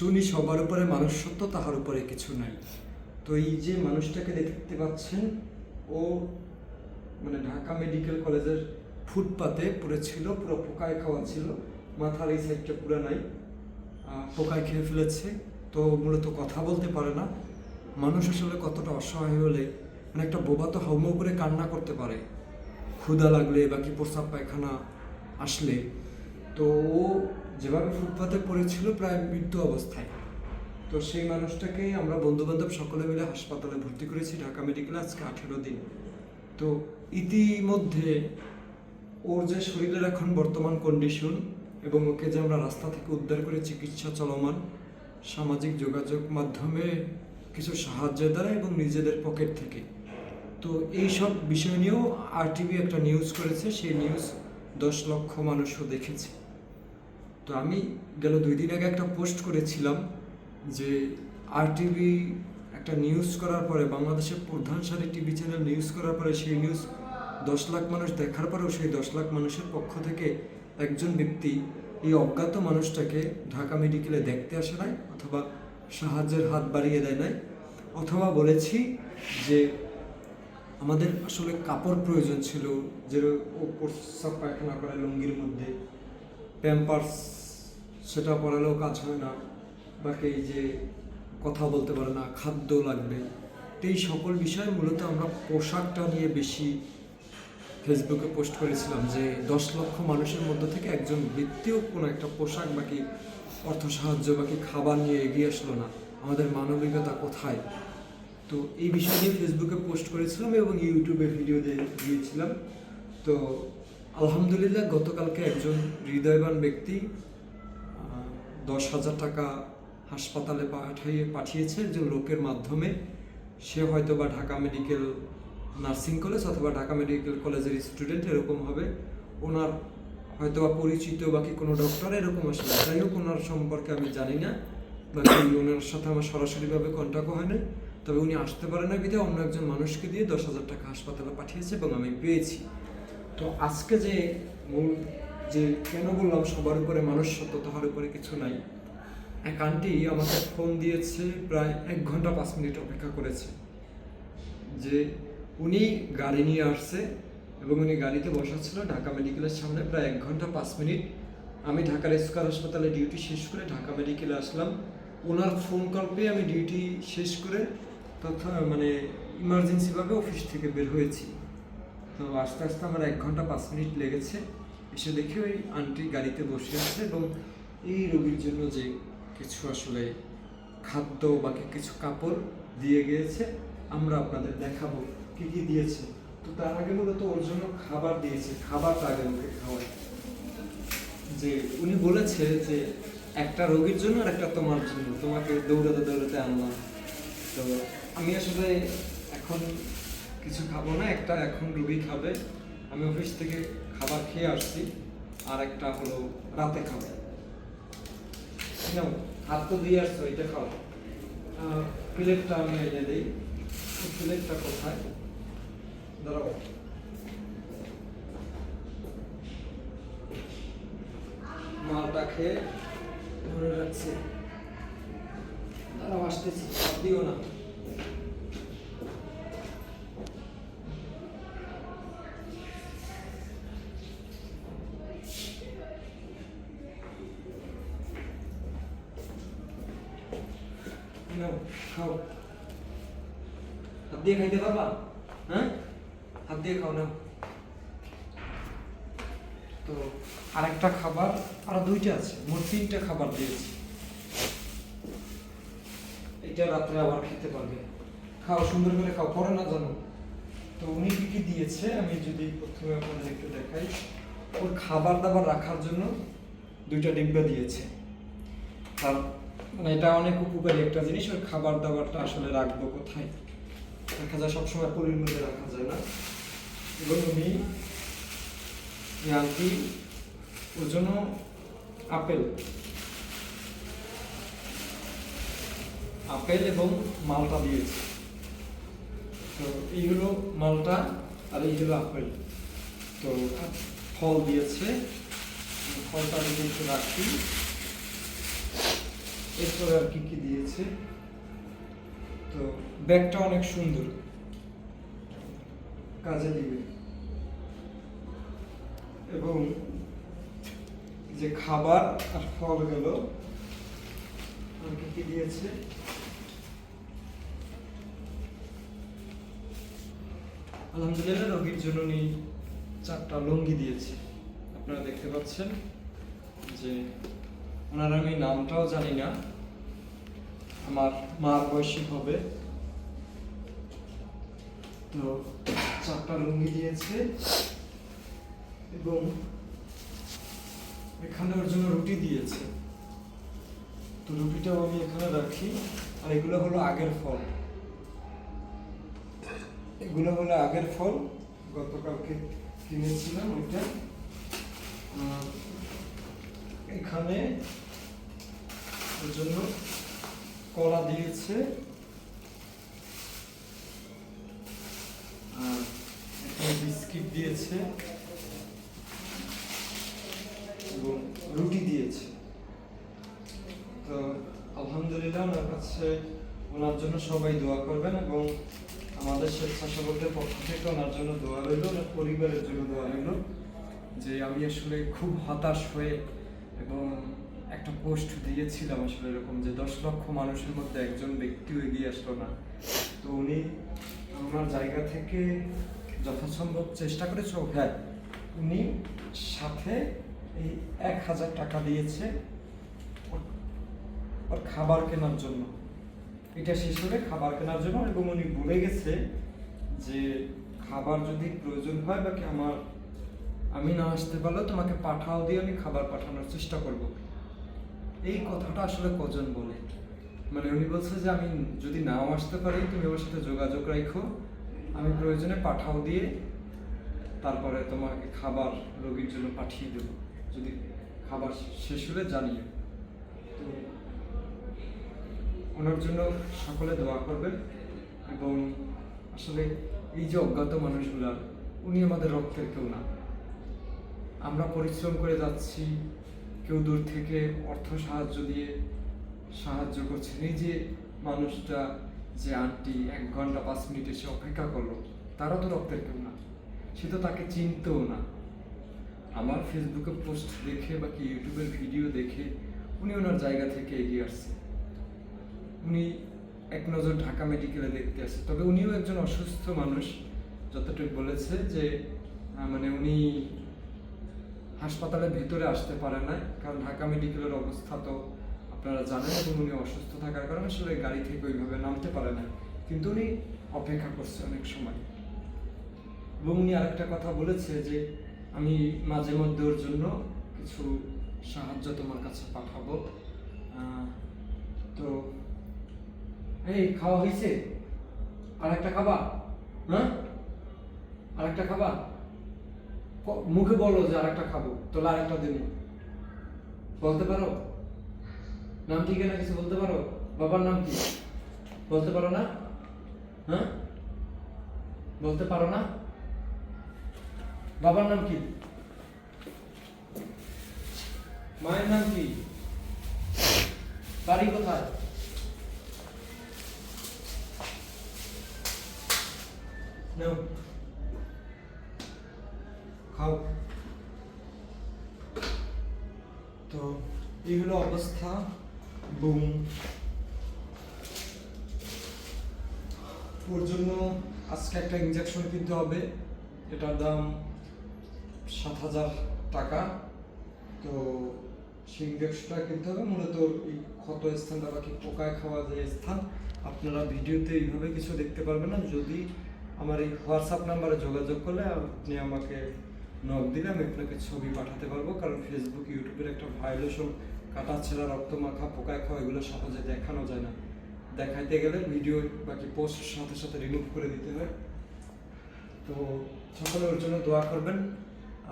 শুনি সবার উপরে মানুষ সত্য তাহার উপরে কিছু নাই। তো এই যে মানুষটাকে দেখতে পাচ্ছেন, ও মানে ঢাকা মেডিকেল কলেজের ফুটপাতে পড়েছিল, পুরো পোকায় খাওয়া ছিল, মাথার এই সাইডটা পুরো নাই পোকায় খেয়ে ফেলেছে, তো মূলত কথা বলতে পারে না। মানুষ আসলে কতটা অসহায় হলে মানে একটা বোবা তো হাউমাউ করে কান্না করতে পারে, ক্ষুধা লাগলে বা কি প্রস্রাব পায়খানা আসলে। তো ও যেভাবে ফুটপাতে পড়েছিল প্রায় মৃত্যু অবস্থায়। তো সেই মানুষটাকে আমরা বন্ধু বান্ধব সকলে মিলে হাসপাতালে ভর্তি করেছি ঢাকা মেডিকেলে আজকে আঠেরো দিন। তো ইতিমধ্যে ওর যে শরীরের এখন বর্তমান কন্ডিশন এবং ওকে যে আমরা রাস্তা থেকে উদ্ধার করে চিকিৎসা চলমান সামাজিক যোগাযোগ মাধ্যমে কিছু সাহায্যের দ্বারা এবং নিজেদের পকেট থেকে। তো এই সব বিষয় নিয়েও আরটিভি একটা নিউজ করেছে, সেই নিউজ দশ লক্ষ মানুষও দেখেছে। তো আমি গেল দুই দিন আগে একটা পোস্ট করেছিলাম যে আরটিভি একটা নিউজ করার পরে, বাংলাদেশের প্রধান সারি টিভি চ্যানেল নিউজ করার পরে সেই নিউজ দশ লাখ মানুষ দেখার পরেও সেই দশ লাখ মানুষের পক্ষ থেকে একজন ব্যক্তি এই অজ্ঞাত মানুষটাকে ঢাকা মেডিকেলে দেখতে আসে নাই অথবা সাহায্যের হাত বাড়িয়ে দেয় নাই, অথবা বলেছি যে আমাদের আসলে কাপড় প্রয়োজন ছিল যে ও প্রস্রাব পায়খানা করে লুঙ্গির মধ্যে প্যাম্পার্স সেটা পরালেও কাজ হয় না। বাকি যে কথা বলতে পারে না, খাদ্য লাগবে। এই সকল বিষয়ে মূলত আমরা পোশাকটা নিয়ে বেশি ফেসবুকে পোস্ট করেছিলাম যে দশ লক্ষ মানুষের মধ্যে থেকে একজন ব্যক্তিও কোনো একটা পোশাক বাকি অর্থ সাহায্য বাকি খাবার নিয়ে এগিয়ে আসলো না। আমাদের মানবিকতা কোথায়? তো এই বিষয় নিয়ে ফেসবুকে পোস্ট করেছিলাম এবং ইউটিউবে ভিডিও দিয়ে দিয়েছিলাম। তো আলহামদুলিল্লাহ গতকালকে একজন হৃদয়বান ব্যক্তি দশ হাজার টাকা হাসপাতালে পাঠিয়ে পাঠিয়েছে একজন লোকের মাধ্যমে। সে হয়তো বা ঢাকা মেডিকেল নার্সিং কলেজ অথবা ঢাকা মেডিকেল কলেজের স্টুডেন্ট, এরকম হবে। ওনার হয়তো বা পরিচিত বাকি কোনো ডক্টর, এরকম আসলে। যাই হোক, ওনার সম্পর্কে আমি জানি না। বাকি ওনার সাথে আমার সরাসরিভাবে কন্ট্যাক্টও হয় না। তবে উনি আসতে পারে না বিধে অন্য একজন মানুষকে দিয়ে দশ হাজার টাকা হাসপাতালে পাঠিয়েছে এবং আমি পেয়েছি। তো আজকে যে মূল যে কেন বললাম সবার উপরে মানুষ সত্য তাহার উপরে কিছু নাই। এক আন্টি আমাকে ফোন দিয়েছে, প্রায় এক ঘণ্টা পাঁচ মিনিট অপেক্ষা করেছে। যে উনি গাড়ি নিয়ে আসছে এবং উনি গাড়িতে বসা ছিল ঢাকা মেডিকেলের সামনে প্রায় এক ঘণ্টা পাঁচ মিনিট। আমি ঢাকার স্কয়ার হাসপাতালে ডিউটি শেষ করে ঢাকা মেডিকেলে আসলাম। ওনার ফোন কল পেয়ে আমি ডিউটি শেষ করে তথা মানে ইমার্জেন্সিভাবে অফিস থেকে বের হয়েছি। তো আস্তে আস্তে আমার এক ঘণ্টা পাঁচ মিনিট লেগেছে। এসে দেখি ওই আন্টি গাড়িতে বসে আছে এবং এই রোগীর জন্য যে কিছু আসলে খাদ্য বাকি কিছু কাপড় দিয়ে গিয়েছে, আমরা আপনাদের দেখাবো কি কি দিয়েছে। তো তার আগে মূলত ওর জন্য খাবার দিয়েছে, খাবারটা আগে ওকে খাওয়াই যে উনি বলেছে যে একটা রোগীর জন্য আর একটা তোমার জন্য, তোমাকে দৌড়াতে দৌড়াতে আনলাম। তো আমি আসলে এখন কিছু খাব না, একটা এখন রুগী খাবে। আমি অফিস থেকে খাবার খেয়ে আসছি, আর একটা হলো রাতে খাব হাত তো দিয়ে আসছো, এটা খাও। প্লেটটা আমি এনে দিই। প্লেটটা কোথায়? দাঁড়াও মালটা খেয়ে ধরে রাখছি। দাঁড়াও, আসতেছি দিও না। নাও হাত দিয়ে খাইতে পারবা? হ্যাঁ? হাত দিয়ে খাও, নাও। তো আরেকটা খাবার, আরও দুইটা আছে, মোট তিনটা খাবার দিয়েছি। এটা রাত্রে আবার খেতে পারবে। খাও, সুন্দর করে খাও পরে না জানো। তো উনি কি কি দিয়েছে, আমি যদি প্রথমে আপনাদের একটু দেখাই। ওর খাবার দাবার রাখার জন্য দুইটা ডিব্বা দিয়েছে। আর মানে এটা অনেক উপকারী একটা জিনিস ওর খাবার দাবারটা আসলে রাখব কোথায়? দেখা যায়, সবসময় পরির মধ্যে রাখা যায় না। এবং উনি আন্টি ওর জন্য আপেল। আপেল এবং মালটা দিয়েছে। তো এই হলো মালটা আর এই হলো আপেল। তো ফল দিয়েছে। ফলটা আমি কিন্তু রাখি। এরপরে আর কি কি দিয়েছে? তো ব্যাগটা অনেক সুন্দর। কাজে দিবে। এবং যে খাবার আর ফলগুলো আর কি কি দিয়েছে? আলহামদুলিল্লাহ, রোগীর জন্য উনি চারটা লুঙ্গি দিয়েছে। আপনারা দেখতে পাচ্ছেন যে ওনার আমি নামটাও জানি না। আমার মার বয়সী হবে। তো চারটা লুঙ্গি দিয়েছে এবং এখানে ওর জন্য রুটি দিয়েছে। তো রুটিটাও আমি এখানে রাখি। আর এগুলো হলো আগের ফল। এগুলো হলো আগের ফল। গতকালকে কিনেছিলাম ওইটা। এখানে জন্য কলা দিয়েছে। আর বিস্কিট দিয়েছে। এবং রুটি দিয়েছে। তো আলহামদুলিল্লাহ ওনার কাছে ওনার জন্য সবাই দোয়া করবেন এবং আমাদের স্বেচ্ছাসেবকদের পক্ষ থেকে ওনার জন্য দোয়া রইল, ওনার পরিবারের জন্য দোয়া রইল যে আমি আসলে খুব হতাশ হয়ে এবং একটা পোস্ট দিয়েছিলাম আসলে এরকম যে দশ লক্ষ মানুষের মধ্যে একজন ব্যক্তিও এগিয়ে আসলো না। তো উনি ওনার জায়গা থেকে যথাসম্ভব চেষ্টা করেছে হ্যাঁ উনি সাথে এই এক হাজার টাকা দিয়েছে ওর খাবার কেনার জন্য। এটা শেষ হলে খাবার কেনার জন্য এবং উনি বলে গেছে যে খাবার যদি প্রয়োজন হয় বা কি আমার আমি না আসতে পারলেও তোমাকে পাঠাও দিয়ে আমি খাবার পাঠানোর চেষ্টা করব। এই কথাটা আসলে কজন বলে? মানে উনি বলছে যে আমি যদি নাও আসতে পারি, তুমি ওর সাথে যোগাযোগ রাখো আমি প্রয়োজনে পাঠাও দিয়ে তারপরে তোমাকে খাবার রোগীর জন্য পাঠিয়ে দেবো। যদি খাবার শেষ হলে জানিয়ে তো ওনার জন্য সকলে দোয়া করবেন এবং আসলে এই যে অজ্ঞাত মানুষগুলা, উনি আমাদের রক্তের কেউ না। আমরা পরিশ্রম করে যাচ্ছি, কেউ দূর থেকে অর্থ সাহায্য দিয়ে সাহায্য করছে। যে মানুষটা, যে আন্টি এক ঘণ্টা পাঁচ মিনিট এসে অপেক্ষা করল তারা তো রক্তের কেউ না। সে তো তাকে চিনতেও না। আমার ফেসবুকে পোস্ট দেখে বা কি ইউটিউবের ভিডিও দেখে উনি ওনার জায়গা থেকে এগিয়ে আসছে। উনি এক নজর ঢাকা মেডিকেলে দেখতে আসছে। তবে উনিও একজন অসুস্থ মানুষ, যতটুকু বলেছে যে মানে উনি হাসপাতালের ভিতরে আসতে পারে না কারণ ঢাকা মেডিকেলের অবস্থা তো আপনারা জানেন এবং উনি অসুস্থ থাকার কারণে আসলে গাড়ি থেকে ওইভাবে নামতে পারে না কিন্তু উনি অপেক্ষা করছে অনেক সময়। এবং উনি আরেকটা কথা বলেছে যে, আমি মাঝে মধ্যে ওর জন্য কিছু সাহায্য তোমার কাছে পাঠাবো। তো, এই, খাওয়া হয়েছে আর একটা খাবা? হ্যাঁ? আর একটা খাবা? মুখে বলো যে আর একটা খাব, তাহলে আর একটা দিন বলতে পারো? নাম ঠিক না কিছু বলতে পারো? বাবার নাম কি? বলতে পারো না? হ্যাঁ? বলতে পারো না? বাবার নাম কি? মায়ের নাম কি? বাড়ি কোথায়? নাও। খাও তো এই হলো অবস্থা। বুম। ওর জন্য আজকে একটা ইঞ্জেকশন কিনতে হবে। এটার দাম সাত হাজার টাকা। তো সেই ইঞ্জেকশনটা কিনতে হবে। মূলত এই ক্ষত স্থানটা বা কি পোকায় খাওয়া যে স্থান, আপনারা ভিডিওতে এইভাবে কিছু দেখতে পারবেন না। যদি আমার এই হোয়াটসঅ্যাপ নাম্বারে যোগাযোগ করলে আপনি আমাকে নক দিলে আমি আপনাকে ছবি পাঠাতে পারব, কারণ ফেসবুক ইউটিউবের একটা ভাইরাসও কাটা ছেঁড়া, রক্ত মাখা পোকায় খাওয়া এগুলো সহজে দেখানো যায় না। দেখাইতে গেলে ভিডিও বাকি পোস্টের সাথে সাথে রিমুভ করে দিতে হয়। তো সকলে ওর জন্য দোয়া করবেন,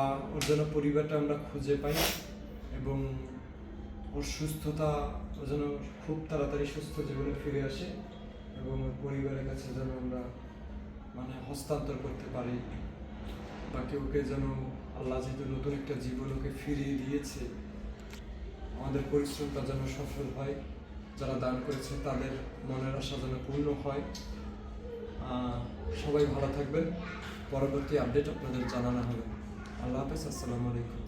আর ওর জন্য পরিবারটা আমরা খুঁজে পাই এবং ওর সুস্থতা ও যেন খুব তাড়াতাড়ি সুস্থ জীবনে ফিরে আসে এবং ওর পরিবারের কাছে যেন আমরা মানে হস্তান্তর করতে পারি। বাকি ওকে যেন আল্লাহ যেহেতু নতুন একটা জীবন ওকে ফিরিয়ে দিয়েছে, আমাদের পরিশ্রমটা যেন সফল হয়, যারা দান করেছে তাদের মনের আশা যেন পূর্ণ হয়। সবাই ভালো থাকবেন। পরবর্তী আপডেট আপনাদের জানানো হবে। আল্লাহ হাফেজ, আসসালামু আলাইকুম।